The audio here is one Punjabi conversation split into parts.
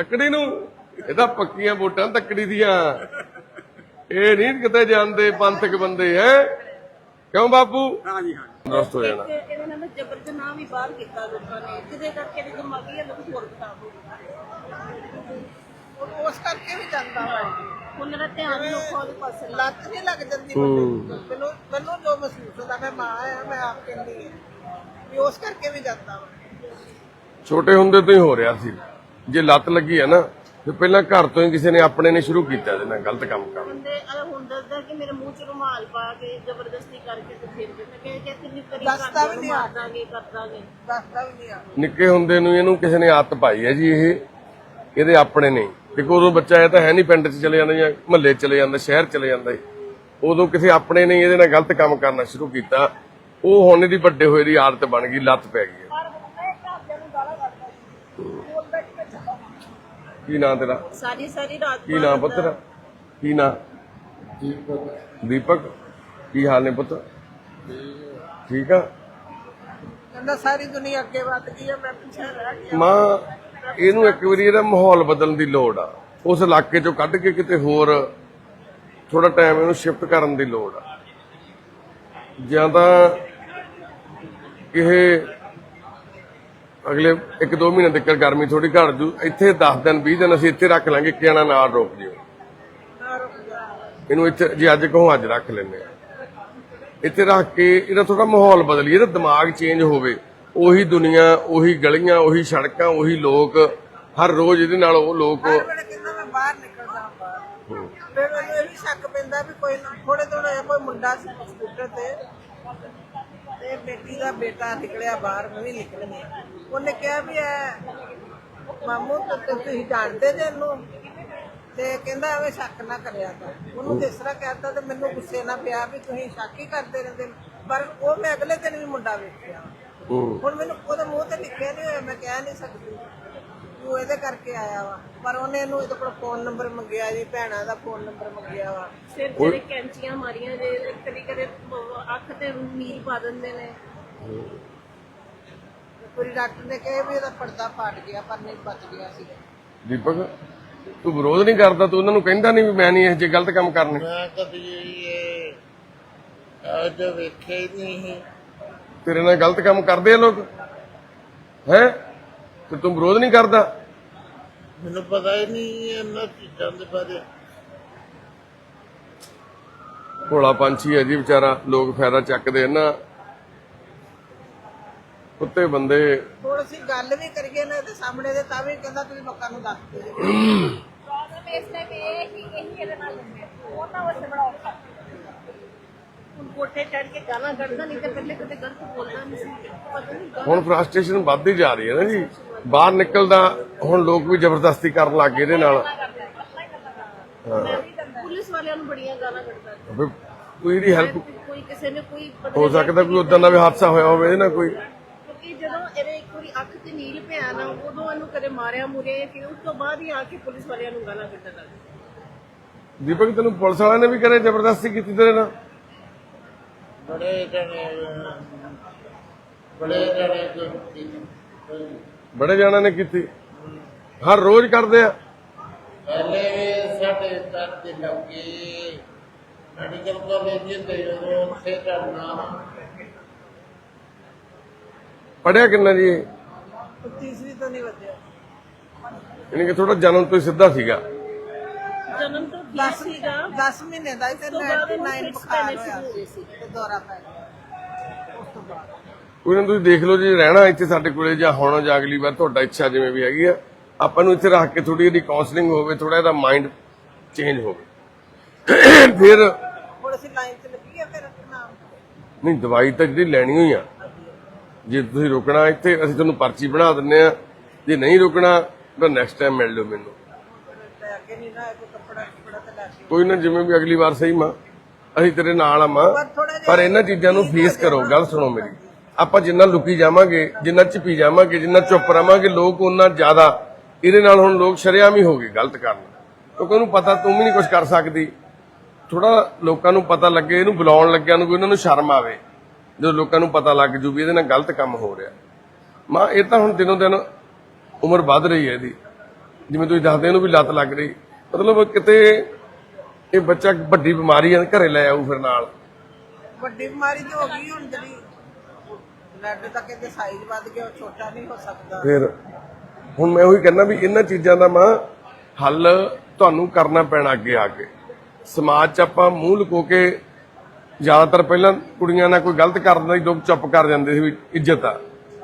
ਤੱਕੜੀ ਨੂੰ। ਇਹ ਤਾਂ ਪੱਕੀਆਂ ਵੋਟਾਂ ਤੱਕੜੀ ਦੀਆਂ। ਇਹ ਨਹੀਂ ਕਿਤੇ ਜਾਂਦੇ ਪੰਥਕ ਬੰਦੇ ਹੈ? ਕਿਉਂ ਬਾਪੂ? ਹਾਂਜੀ ਹਾਂ ਦਰਸਤ ਹੋ ਜਾਣਾ। ਤੇ ਇਹਨਾਂ ਨੇ ਜਬਰ ਜਨਾਹ ਵੀ ਬਾਹਰ ਕੀਤਾ ਲੋਕਾਂ ਨੇ ਜਿਹਦੇ ਕਰਕੇ ਇਹਦੀ ਦਿਮਾਗੀ ਹਾਲਤ ਹੋਰ ਖਰਾਬ ਹੋ ਗਈ ਉਹ ਉਸ ਕਰਕੇ ਵੀ ਜਾਂਦਾ ਵਾ ਉਹਨਾਂ ਦਾ ਧਿਆਨ ਲੋਕਾਂ ਉਹਦੇ ਪਾਸੇ ਲੱਤ ਨਹੀਂ ਲੱਗ ਜਾਂਦੀ ਮੈਨੂੰ ਮੈਨੂੰ ਮੈਨੂੰ ਜੋ ਮਹਿਸੂਸ ਹੁੰਦਾ ਮੈਂ ਮਾਂ ਆ ਮੈਂ ਆਪ ਕਹਿੰਦੀ ਹਾਂ ਵੀ ਉਸ ਕਰਕੇ ਵੀ ਜਾਂਦਾ ਵਾ। ਛੋਟੇ ਹੁੰਦੇ ਤੋਂ ਹੀ ਹੋ ਰਿਹਾ ਸੀ। ਜੇ ਲੱਤ ਲੱਗੀ ਹੈ ਨਾ ਤੇ ਪਹਿਲਾਂ ਘਰ ਤੋਂ ਹੀ ਕਿਸੇ ਨੇ ਆਪਣੇ ਨੇ ਸ਼ੁਰੂ ਕੀਤਾ ਇਹਦੇ ਨਾਲ ਗਲਤ ਕੰਮ ਕਰਨਾ। ਬੰਦੇ ਅਹ ਹੁਣ ਦੱਸਦਾ ਕਿ ਮੇਰੇ ਮੂੰਹ 'ਚ ਰੁਮਾਲ ਪਾ ਕੇ ਜ਼ਬਰਦਸਤੀ ਕਰਕੇ ਤੇ ਫਿਰ ਮੈਂ ਕਿਹਾ ਕਿ ਕਿੰਨੀ ਕਰੀ ਦੱਸਦਾ ਵੀ ਨਹੀਂ ਮਾਰ ਦਾਂਗੇ ਕਰ ਦਾਂਗੇ। ਦੱਸਦਾ ਵੀ ਨਹੀਂ ਆ ਨਿੱਕੇ ਹੁੰਦੇ ਨੂੰ ਇਹਨੂੰ ਕਿਸੇ ਨੇ ਆਦਤ ਪਾਈ ਹੈ ਜੀ ਇਹ ਇਹਦੇ ਆਪਣੇ ਨਹੀਂ ਦੇਖੋ ਉਦੋਂ ਬੱਚਾ ਇਹ ਤਾਂ ਹੈ ਨਹੀਂ ਪਿੰਡ 'ਚ ਚਲੇ ਜਾਂਦਾ ਜਾਂ ਮਹੱਲੇ 'ਚ ਚਲੇ ਜਾਂਦਾ ਸ਼ਹਿਰ 'ਚ ਚਲੇ ਜਾਂਦਾ। ਉਦੋਂ ਕਿਸੇ ਆਪਣੇ ਨੇ ਇਹਦੇ ਨਾਲ ਗਲਤ ਕੰਮ ਕਰਨਾ ਸ਼ੁਰੂ ਕੀਤਾ ਉਹ ਹੁਣ ਇਹਦੀ ਵੱਡੇ ਹੋਏ ਦੀ ਆਦਤ ਬਣ ਗਈ ਲੱਤ ਪੈ ਗਈ ਹੈ। ਕੀ ਨਾਂ ਤੇਰਾ? ਸਾਰੀ ਸਾਰੀ ਰਾਤ ਕੀ ਨਾਂ ਪੁੱਤਰ ਕੀ ਨਾਂ? ਦੀਪਕ। ਕੀ ਹਾਲ ਨੇ ਪੁੱਤ? ਠੀਕ ਆ? ਕਹਿੰਦਾ ਸਾਰੀ ਦੁਨੀਆ ਅੱਗੇ ਵੱਧ ਗਈ ਆ ਮੈਂ ਪਿੱਛੇ ਰਹਿ ਗਿਆ। ਮਾਂ ਇਹਨੂੰ ਇੱਕ ਵਾਰੀ ਇਹਦਾ ਮਾਹੌਲ ਬਦਲਣ ਦੀ ਲੋੜ ਆ। ਉਸ ਇਲਾਕੇ ਚੋਂ ਕੱਢ ਕੇ ਕਿਤੇ ਹੋਰ ਥੋੜਾ ਟਾਈਮ ਇਹਨੂੰ ਸ਼ਿਫਟ ਕਰਨ ਦੀ ਲੋੜ ਆ। ਜਾਂ ਤਾਂ ਇਹ ਅਗਲੇ 1-2 ਮਹੀਨੇ ਤੱਕ ਗਰਮੀ ਥੋੜੀ ਘਟ ਜੂ। ਇੱਥੇ 10 ਦਿਨ 20 ਦਿਨ ਅਸੀਂ ਇੱਥੇ ਰੱਖ ਲਾਂਗੇ ਕਿਆਣਾ ਨਾਲ ਰੋਕ ਜਿਓ ਇਹਨੂੰ ਇੱਥੇ ਜੇ ਅੱਜ ਕਹੋ ਅੱਜ ਰੱਖ ਆ। ਇੱਥੇ ਰੱਖ ਕੇ ਇਹਦਾ ਥੋੜਾ ਮਾਹੌਲ ਬਦਲੀਏ ਇਹਦਾ ਦਿਮਾਗ ਚੇਂਜ ਹੋਵੇ। ਉਹੀ ਦੁਨੀਆ ਉਹੀ ਗਲੀਆਂ ਉਹੀ ਸੜਕਾਂ ਉਹੀ ਲੋਕ ਹਰ ਰੋਜ਼ ਇਹਦੇ ਨਾਲ ਉਹ ਲੋਕ ਕਹਿੰਦਾ ਮੈਂ ਬਾਹਰ ਨਿਕਲਦਾ ਬਾਹਰ ਫਿਰ ਮੈਨੂੰ ਇਹ ਵੀ ਸ਼ੱਕ ਪੈਂਦਾ ਵੀ ਕੋਈ ਥੋੜੇ ਥੋੜੇ ਕੋਈ ਮੁੰਡਾ ਸੀ ਸਕੂਟਰ ਤੇ। ਤੇ ਬੇਟੀ ਦਾ ਬੇਟਾ ਨਿਕਲਿਆ ਬਾਹਰ ਮੈਂ ਵੀ ਨਿਕਲਣੀ ਉਹਨੇ ਕਿਹਾ ਵੀ ਇਹ ਮਾਮੂ ਤੇ ਤੁਸੀਂ ਜਾਣਦੇ ਜੇ ਇਹਨੂੰ? ਤੇ ਕਹਿੰਦਾ ਐਵੇਂ ਸ਼ੱਕ ਨਾ ਕਰਿਆ ਕਰ। ਉਹਨੂੰ ਤੇ ਇਸ ਤਰ੍ਹਾਂ ਕਹਿਤਾ ਤੇ ਮੈਨੂੰ ਗੁੱਸੇ ਨਾ ਪਿਆ ਵੀ ਤੁਸੀਂ ਸ਼ੱਕ ਹੀ ਕਰਦੇ ਰਹਿੰਦੇ। ਪਰ ਉਹ ਮੈਂ ਅਗਲੇ ਦਿਨ ਵੀ ਮੁੰਡਾ ਵੇਖਿਆ। ਹੁਣ ਮੈਨੂੰ ਉਹਦੇ ਮੂੰਹ ਤੇ ਲਿਖਿਆ ਨਹੀਂ ਹੋਇਆ ਮੈਂ ਕਹਿ ਨਹੀਂ ਸਕਦੀ। ਉਹ ਇਹਦੇ ਕਰਕੇ ਆਇਆ ਵਾ। ਪਰ ਉਹਨੇ ਇਹਨੂੰ ਇਹਦੇ ਕੋਲ ਫੋਨ ਨੰਬਰ ਮੰਗਿਆ ਜੀ ਭੈਣਾਂ ਦਾ ਫੋਨ ਨੰਬਰ ਮੰਗਿਆ ਵਾ। ਸਿਰ ਜਿਹੜੇ ਕੈਂਚੀਆਂ ਮਾਰੀਆਂ ਜੇ ਕਦੀ ਕਦੇ ਅੱਖ ਤੇ ਨੀਲ ਪਾ ਦਿੰਦੇ ਨੇ। ਪੂਰੀ ਡਾਕਟਰ ਨੇ ਕਿਹਾ ਵੀ ਇਹਦਾ ਪਰਦਾ ਫਾਟ ਗਿਆ ਪਰ ਨਹੀਂ ਬਚ ਗਿਆ ਸੀ। ਦੀਪਕ ਤੂੰ ਵਿਰੋਧ ਨਹੀਂ ਕਰਦਾ ਤੂੰ ਉਹਨਾਂ ਨੂੰ ਕਹਿੰਦਾ ਨਹੀਂ ਵੀ ਮੈਂ ਨਹੀਂ ਇਹ ਜੇ ਗਲਤ ਕੰਮ ਕਰਨੇ। ਮੈਂ ਕਦੀ ਇਹ ਅੱਜ ਵੇਖਿਆ ਹੀ ਨਹੀਂ। ਤੇਰੇ ਨਾਲ ਗਲਤ ਕੰਮ ਕਰਦੇ ਆ ਲੋਕ ਹੈ? ਤੇ ਤੂੰ ਵਿਰੋਧ ਨਹੀਂ ਕਰਦਾ। ਮੈਨੂੰ ਪਤਾ ਹੀ ਨਹੀਂ ਇਹਨਾਂ ਚੀਜ਼ਾਂ ਦੇ ਬਾਰੇ। ਭੋਲਾ ਪੰਛੀ ਹੈ ਜੀ ਵਿਚਾਰਾ ਲੋਕ ਫਾਇਦਾ ਚੱਕਦੇ ਨਾ। ਕੁੱਤੇ ਬੰਦੇ ਹੁਣ ਅਸੀਂ ਗੱਲ ਵੀ ਕਰੀਏ ਨਾ ਇਹਦੇ ਸਾਹਮਣੇ ਦੇ ਤਾਂ ਵੀ ਕਹਿੰਦਾ ਤੁਸੀਂ ਲੋਕਾਂ ਨੂੰ ਦੱਸ ਦਿਓ। ਹੁਣ ਕੋਠੇ ਚੜ ਕੇ ਗਾਲਾਂ ਕੱਢਦਾ ਨਹੀਂ ਤੇ ਪਹਿਲੇ ਕਦੇ ਗਲਤ ਬੋਲਦਾ ਨਹੀਂ ਸੀ। ਪਤਾ ਨਹੀਂ ਗਾਲਾਂ ਹੁਣ ਫਰਸਟ੍ਰੇਸ਼ਨ ਵੱਧਦੀ ਜਾ ਰਹੀ ਹੈ ਨਾ ਜੀ। ਬਾਹਰ ਨਿਕਲਦਾ ਹੁਣ ਲੋਕ ਵੀ ਜ਼ਬਰਦਸਤੀ ਕਰਨ ਲੱਗ ਗਏ ਇਹਦੇ ਨਾਲ। ਪੁਲਿਸ ਵਾਲਿਆਂ ਨੂੰ ਬੜੀਆਂ ਗਾਲਾਂ ਕੱਢਦਾ। ਕੋਈ ਇਹਦੀ ਹੈਲਪ ਕੋਈ ਕਿਸੇ ਨੇ ਕੋਈ ਹੋ ਸਕਦਾ ਕੋਈ ਉਦਾਂ ਦਾ ਵੀ ਹਾਦਸਾ ਹੋਇਆ ਹੋਵੇ ਇਹਦੇ ਨਾਲ ਕੋਈ ਕਿਉਂਕਿ ਜਦੋਂ ਇਹਦੇ ਇੱਕ ਵਾਰੀ ਅੱਖ ਤੇ ਨੀਲ ਪਿਆ ਨਾ ਉਦੋਂ ਇਹਨੂੰ ਕਦੇ ਮਾਰਿਆ ਮੁਰਿਆ ਕਿ ਉਸ ਤੋਂ ਬਾਅਦ ਹੀ ਆ ਕੇ ਪੁਲਿਸ ਵਾਲਿਆਂ ਨੂੰ ਗਾਲਾਂ ਕੱਢਣ ਲੱਗ ਗਿਆ ਦੀਪਕ ਤੈਨੂੰ ਪੁਲਿਸ ਵਾਲਿਆਂ ਨੇ ਵੀ ਕਰੇ ਜ਼ਬਰਦਸਤੀ ਕੀਤੀ ਤੇਰੇ ਨਾਲ? ਬੜੇ ਜਣੇ ਬੜੇ ਜਣੇ ਕੋਈ ਬੜੇ ਜਾਣਾਂ ਨੇ ਕੀਤੀ। ਹਰ ਰੋਜ਼ ਕਰਦੇ ਆ। ਪਹਿਲੇ ਵੀ ਸਾਡੇ ਘਰ ਦੇ ਲੱਗੇ ਮੈਡੀਕਲ ਕਾਲਜ ਦੇ ਉਦੋਂ ਉੱਥੇ ਕਰਨਾ। ਪੜਿਆ ਕਿੰਨਾ ਜੀ? ਤੀਸਰੀ ਤੋਂ ਨਹੀਂ ਵਧਿਆ। ਯਾਨੀ ਕਿ ਥੋੜਾ ਜਨਮ ਤੋਂ ਹੀ ਸਿੱਧਾ ਸੀਗਾ। ਜਨਮ ਤੋਂ ਠੀਕ ਸੀਗਾ। 10 ਮਹੀਨੇ ਦਾ ਹੀ ਤੇ ਤੋਂ ਬਾਅਦ ਇਹਨੂੰ 9 ਫਿਟਸ ਬੁਖਾਰ ਪੈਣੇ ਹੋਇਆ। ਤੇ ਦੌਰਾ ਪੈ ਗਿਆ। ਬਾਅਦ ਕੋਈ ਨਾ ਤੁਸੀਂ ਦੇਖ ਲਓ ਜੀ ਰਹਿਣਾ ਇੱਥੇ ਸਾਡੇ ਕੋਲੇ ਜਾਂ ਹੁਣ ਜਾਂ ਅਗਲੀ ਵਾਰ ਤੁਹਾਡਾ ਇੱਛਾ ਜਿਵੇਂ ਵੀ ਹੈਗੀ ਆ। ਆਪਾਂ ਨੂੰ ਇੱਥੇ ਰੱਖ ਕੇ ਥੋੜੀ ਇਹਦੀ ਕਾਉਂਸਲਿੰਗ ਹੋਵੇ ਥੋੜਾ ਇਹਦਾ ਮਾਈਂਡ ਚੇਂਜ ਹੋਵੇ। ਫਿਰ ਹੁਣ ਅਸੀਂ ਲਾਈਨ 'ਚ ਲੱਗੀ ਆ ਫਿਰ ਨਾਮ। ਨਹੀਂ ਦਵਾਈ ਤਾਂ ਜਿਹੜੀ ਲੈਣੀ ਹੋਈ ਆ। ਜੇ ਤੁਸੀਂ ਰੁਕਣਾ ਇੱਥੇ ਅਸੀਂ ਤੁਹਾਨੂੰ ਪਰਚੀ ਬਣਾ ਦਿੰਨੇ ਆ। ਜੇ ਨਹੀਂ ਰੁਕਣਾ ਤਾਂ ਨੈਕਸਟ ਟਾਈਮ ਮਿਲ ਲਿਓ ਮੈਨੂੰ। ਕੋਈ ਨਾ ਜਿਵੇਂ ਵੀ ਅਗਲੀ ਵਾਰ ਸਹੀ ਮਾਂ। ਅਸੀਂ ਤੇਰੇ ਨਾਲ ਆ ਮਾਂ। ਜਿਹਾ ਪਰ ਇਹਨਾਂ ਚੀਜ਼ਾਂ ਨੂੰ ਫੇਸ ਕਰੋ। ਗੱਲ ਸੁਣੋ ਮੇਰੀ। ਆਪਾਂ ਜਿੰਨਾ ਲੁਕੀ ਜਾਵਾਂਗੇ, ਜਿੰਨਾ ਚੁਪੀ ਜਾਵਾਂਗੇ, ਜਿੰਨਾ ਚੁੱਪ ਰਵਾਂਗੇ, ਲੋਕ ਉਹਨਾਂ ਜ਼ਿਆਦਾ, ਇਹਦੇ ਨਾਲ ਹੁਣ ਲੋਕ ਸ਼ਰੇਆਮ ਹੀ ਹੋ ਗਏ ਗਲਤ ਕਰਨ। ਕਿਉਂਕਿ ਉਹਨੂੰ ਪਤਾ ਤੂੰ ਵੀ ਨਹੀਂ ਕੁਝ ਕਰ ਸਕਦੀ। ਥੋੜਾ ਲੋਕਾਂ ਨੂੰ ਪਤਾ ਲੱਗੇ, ਇਹਨੂੰ ਬੁਲਾਉਣ ਲੱਗਿਆਂ ਨੂੰ ਕੋਈ ਉਹਨਾਂ ਨੂੰ ਸ਼ਰਮ ਆਵੇ। ਜਦੋਂ ਲੋਕਾਂ ਨੂੰ ਪਤਾ ਲੱਗ ਜੂ ਵੀ ਇਹਦੇ ਨਾਲ ਗਲਤ ਕੰਮ ਹੋ ਰਿਹਾ। ਮਾਂ, ਇਹ ਤਾਂ ਹੁਣ ਦਿਨੋਂ ਦਿਨ ਉਮਰ ਵੱਧ ਰਹੀ ਹੈ ਇਹਦੀ। ਜਿਵੇਂ ਤੁਸੀਂ ਦੱਸਦੇ, ਇਹਨੂੰ ਵੀ ਲੱਤ ਲੱਗ ਰਹੀ। ਮਤਲਬ ਕਿਤੇ ਇਹ ਬੱਚਾ ਵੱਡੀ ਬਿਮਾਰੀ ਆ, ਘਰੇ ਲੈ ਆਊ ਫਿਰ ਨਾਲ। ਵੱਡੀ ਬਿਮਾਰੀ ਤੇ ਹੋ ਗਈ ਹੁਣ ਜਿਹੜੀ। ਲੱਡ ਤੱਕ ਇਹਦੇ ਸਾਈਜ਼ ਵੱਧ ਗਿਆ, ਉਹ ਛੋਟਾ ਨਹੀਂ ਹੋ ਸਕਦਾ। ਫਿਰ ਹੁਣ ਮੈਂ ਉਹੀ ਕਹਿੰਦਾ ਵੀ ਇਹਨਾਂ ਚੀਜ਼ਾਂ ਦਾ ਮਾਂ ਹੱਲ ਤੁਹਾਨੂੰ ਕਰਨਾ ਪੈਣਾ ਅੱਗੇ ਆ ਕੇ। ਸਮਾਜ 'ਚ ਆਪਾਂ ਮੂੰਹ ਲੁਕੋ ਕੇ ਜ਼ਿਆਦਾਤਰ ਪਹਿਲਾਂ ਕੁੜੀਆਂ ਨਾਲ ਕੋਈ ਗਲਤ ਕਰ ਦਿੰਦਾ ਸੀ ਲੋਕ ਚੁੱਪ ਕਰ ਜਾਂਦੇ ਸੀ ਵੀ ਇੱਜ਼ਤ ਆ।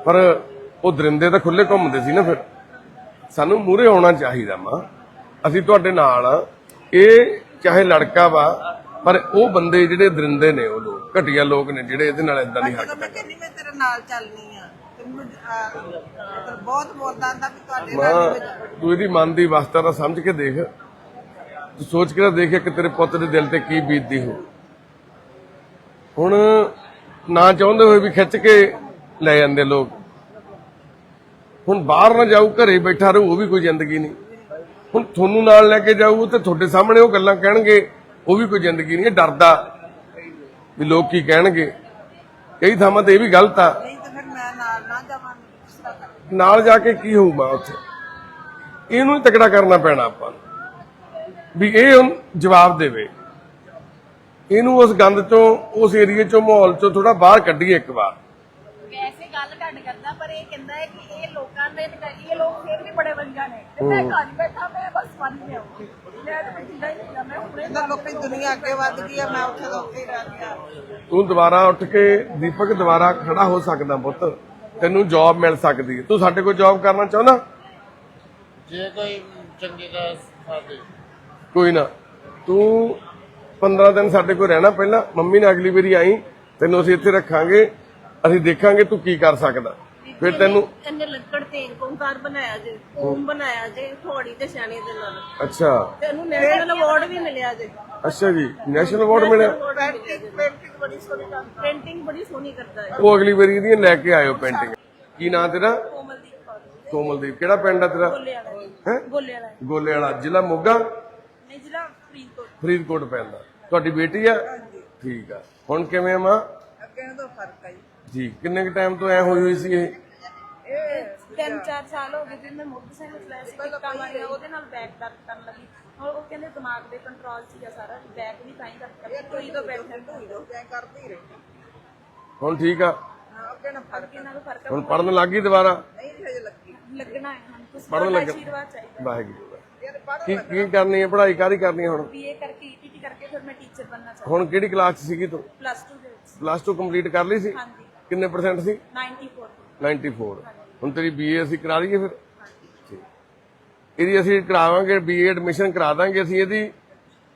ਪਰ ਉਹ ਦਰਿੰਦੇ ਤਾਂ ਖੁੱਲੇ ਘੁੰਮਦੇ ਸੀ ਨਾ ਫਿਰ। ਸਾਨੂੰ ਮੂਹਰੇ ਹੋਣਾ ਚਾਹੀਦਾ ਮਾਂ ਅਸੀਂ ਤੁਹਾਡੇ ਨਾਲ ਆ। ਇਹ ਚਾਹੇ ਲੜਕਾ ਵਾ, ਪਰ ਉਹ ਬੰਦੇ ਜਿਹੜੇ ਦਰਿੰਦੇ ਨੇ ਉਹ ਲੋਕ। ਘਟੀਆ ਲੋਕ ਨੇ ਜਿਹੜੇ ਇਹਦੇ ਨਾਲ ਇਦਾਂ ਨਹੀਂ ਹੱਕ ਮੈਂ ਕਹਿੰਦੀ ਮੈਂ ਤੇਰੇ ਨਾਲ ਚੱਲਨੀ ਆ। ਮਤਲਬ ਬਹੁਤ ਬੋਲਦਾ ਆਂਦਾ ਵੀ ਤੁਹਾਡੇ ਨਾਲ। ਤੂੰ ਇਹਦੀ ਮਨ ਦੀ ਅਵਸਥਾ ਦਾ ਸਮਝ ਕੇ ਦੇਖ। ਤੂੰ ਸੋਚ ਕੇ ਦੇਖ ਕਿ ਤੇਰੇ ਪੁੱਤ ਦੇ ਦਿਲ ਤੇ ਕੀ ਬੀਤਦੀ ਹੋ ਹੁਣ ਨਾ ਚਾਹੁੰਦੇ ਹੋਏ ਵੀ ਖਿੱਚ ਕੇ ਲੈ ਜਾਂਦੇ ਲੋਕ। ਹੁਣ ਬਾਹਰ ਨਾ ਜਾਊ ਘਰੇ ਬੈਠਾ ਰਹੂ ਉਹ ਵੀ ਕੋਈ ਜ਼ਿੰਦਗੀ ਨਹੀਂ। ਹੁਣ ਤੁਹਾਨੂੰ ਨਾਲ ਲੈ ਕੇ ਜਾਊ ਤੇ ਤੁਹਾਡੇ ਸਾਹਮਣੇ ਉਹ ਗੱਲਾਂ ਕਹਿਣਗੇ ਉਹ ਵੀ ਕੋਈ ਜ਼ਿੰਦਗੀ ਨਹੀਂ। ਇਹ ਡਰਦਾ ਵੀ ਲੋਕ ਕੀ ਕਹਿਣਗੇ? ਕਈ ਥਾਵਾਂ ਤੇ ਇਹ ਵੀ ਗਲਤ ਆ। ਨਹੀਂ ਤੇ ਫਿਰ ਮੈਂ ਨਾਲ ਨਾ ਜਾਵਾਂ ਜਾ ਕੇ ਕੀ ਹੋਊਗਾ ਉੱਥੇ? ਇਹਨੂੰ ਹੀ ਤਕੜਾ ਕਰਨਾ ਪੈਣਾ ਆਪਾਂ ਨੂੰ। ਵੀ ਇਹ ਹੁਣ ਜਵਾਬ ਦੇਵੇ। ਇਹਨੂੰ ਉਸ ਗੰਦ ਚੋਂ ਉਸ ਏਰੀਏ ਚੋਂ ਮਾਹੌਲ ਚੋਂ ਥੋੜਾ ਬਾਹਰ ਕੱਢੀਏ ਇੱਕ ਵਾਰ। ਵੈਸੇ ਗੱਲ ਘੱਟ ਕਰਦਾ ਪਰ ਇਹ ਕਹਿੰਦਾ ਹੈ ਕਿ ਇਹ ਲੋਕਾਂ ਦੇ ਇਹ ਲੋਕ ਫਿਰ ਵੀ ਬੜੇ ਵਧੀਆ ਨੇ। ਤੇ ਮੈਂ ਘਰ ਬੈਠਾ ਮੈਂ ਬਸ ਫਨ ਲਿਆ ਤਾਂ ਜਿੰਦਾ ਹੀ ਨਹੀਂ ਮੈਂ ਹੁਣੇ ਇਹਦਾ ਲੋਕੀ ਦੁਨੀਆ ਅੱਗੇ ਵੱਧ ਗਈ ਆ ਮੈਂ ਉੱਥੇ ਦਾ ਉੱਥੇ ਹੀ ਰਹਿ ਗਿਆ। ਤੂੰ ਦੁਬਾਰਾ ਉੱਠ ਕੇ ਦੀਪਕ ਦੁਬਾਰਾ ਖੜਾ ਹੋ ਸਕਦਾ ਪੁੱਤ। ਤੈਨੂੰ ਜੌਬ ਮਿਲ ਸਕਦੀ ਹੈ। ਤੂੰ ਸਾਡੇ ਕੋਲ ਜੌਬ ਕਰਨਾ ਚਾਹੁੰਦਾ? ਜੇ ਕੋਈ ਚੰਗੀ ਦਾ ਸਾਦੇ ਕੋਈ ਨਾ। ਤੂੰ 15 ਦਿਨ ਸਾਡੇ ਕੋਲ ਰਹਿਣਾ ਪਹਿਲਾਂ। ਮੰਮੀ ਨੇ ਅਗਲੀ ਵਾਰੀ ਆਈ। ਤੈਨੂੰ ਅਸੀਂ ਇੱਥੇ ਰੱਖਾਂਗੇ। ਅਸੀਂ ਦੇਖਾਂਗੇ ਤੂੰ ਕੀ ਕਰ ਸਕਦਾ। ਫਿਰ ਤੈਨੂੰ ਇਹਨੇ ਲੱਕੜ ਤੇ ਓਂਕਾਰ ਬਣਾਇਆ ਜੇ ਓਮ ਬਣਾਇਆ ਜੇ ਥੋੜੀ ਤੇ ਸਿਆਣੇ ਦੇ ਨਾਲ। ਅੱਛਾ। ਤੇ ਇਹਨੂੰ ਨੈਸ਼ਨਲ ਅਵਾਰਡ ਵੀ ਮਿਲਿਆ ਜੇ। ਅੱਛਾ ਜੀ ਨੈਸ਼ਨਲ ਅਵਾਰਡ ਮਿਲਿਆ। ਪੇਂਟਿੰਗ ਪੇਂਟਿੰਗ ਬੜੀ ਸੋਹਣੀ ਕਰਦਾ ਪੇਂਟਿੰਗ ਬੜੀ ਸੋਹਣੀ ਕਰਦਾ ਹੈ। ਉਹ ਅਗਲੀ ਵਾਰੀ ਇਹਦੀਆਂ ਲੈ ਕੇ ਆਇਓ ਪੇਂਟਿੰਗ ਕੀ ਨਾਂ ਤੇਰਾ? ਕੋਮਲਦੀਪ ਕੌਰ। ਕੋਮਲਦੀਪ ਕਿਹੜਾ ਪਿੰਡ ਆ ਤੇਰਾ? ਗੋਲੇ ਵਾਲਾ ਹੈ? ਗੋਲੇ ਵਾਲਾ ਗੋਲੇ ਵਾਲਾ ਜ਼ਿਲ੍ਹਾ ਮੋਗਾ? ਨਹੀਂ ਜ਼ਿਲ੍ਹਾ ਫਰੀਦਕੋਟ। ਫਰੀਦਕੋਟ ਪੈਂਦਾ। ਤੁਹਾਡੀ ਬੇਟੀ ਆ? ਠੀਕ ਆ। ਹੁਣ ਕਿਵੇਂ ਆ ਮਾਂ? ਅੱਗੇ ਤੋਂ ਫ਼ਰਕ ਆ ਜੀ। ਜੀ ਕਿੰਨੇ ਕ ਟਾਈਮ ਤੋਂ ਐ ਹੋਈ ਹੋਈ ਸੀ ਇਹ? ਤਿੰਨ ਚਾਰ ਸਾਲ ਹੋ ਗਏ ਜਿੰਨੇ ਮੈਂ ਮੋਟਰਸਾਈਕਲ ਚਲਾਇਆ ਸੀ ਕਿੱਕਾ ਮਾਰਿਆ ਉਹਦੇ ਨਾਲ ਬੈਕ ਦਰਦ ਕਰਨ ਲੱਗੀ। ਹੁਣ ਉਹ ਕਹਿੰਦੇ ਦਿਮਾਗ ਦੇ ਕੰਟਰੋਲ ਸੀਗਾ ਸਾਰਾ ਬੈਕ ਵੀ ਤਾਂ ਹੀ ਦਰਦ ਕਰਦੀ ਕੋਈ ਤੋਂ ਬੈਠਣ ਤੋਂ ਹੀ ਮੈਂ ਕਰਦੀ ਰਹੀ। ਹੁਣ ਠੀਕ ਆ। ਹਾਂ ਅੱਗੇ ਨਾ ਫ਼ਰਕ ਇਹਨਾਂ ਨੂੰ ਫ਼ਰਕ ਹੁਣ ਪੜਨ ਲੱਗ ਗਈ ਦੁਬਾਰਾ? ਨਹੀਂ ਹਜੇ ਲੱਗੀ। ਲੱਗਣਾ ਹੈ ਹੁਣ ਤੁਸੀਂ ਤੁਹਾਡਾ ਲੱਗ- ਆਸ਼ੀਰਵਾਦ ਚਾਹੀਦਾ। ਵਾਹਿਗੁਰੂ ਦਾ। ਯਾਰ ਪੜ੍ਹ ਕੀ ਕੀ ਕਰਨੀ ਹੈ ਪੜ੍ਹਾਈ ਕਾਹਦੀ ਕਰਨੀ ਹੈ ਹੁਣ? ਬੀਏ ਕਰਕੇ ਈਟੀਟੀ ਕਰਕੇ ਫਿਰ ਮੈਂ ਟੀਚਰ ਬਣਨਾ ਚਾਹੁੰਦੀ ਹੁਣ ਕਿਹੜੀ ਕਲਾਸ 'ਚ ਸੀਗੀ ਤੂੰ? ਪਲੱਸ 2 ਦੇ ਵਿੱਚ। ਪਲੱਸ 2 ਕੰਪਲੀਟ ਕਰ ਲਈ ਸੀ? ਹਾਂਜੀ। ਕਿੰਨੇ ਪਰਸੈਂਟ ਸੀ? 94 94 ਹੁਣ ਤੇਰੀ ਬੀਏ ਅਸੀਂ ਕਰਾ ਲਈਏ ਫਿਰ। ਠੀਕ। ਇਹਦੀ ਅਸੀਂ ਕਰਾਵਾਂਗੇ ਬੀਏ ਐਡਮਿਸ਼ਨ ਕਰਾ ਦਾਂਗੇ ਅਸੀਂ ਇਹਦੀ।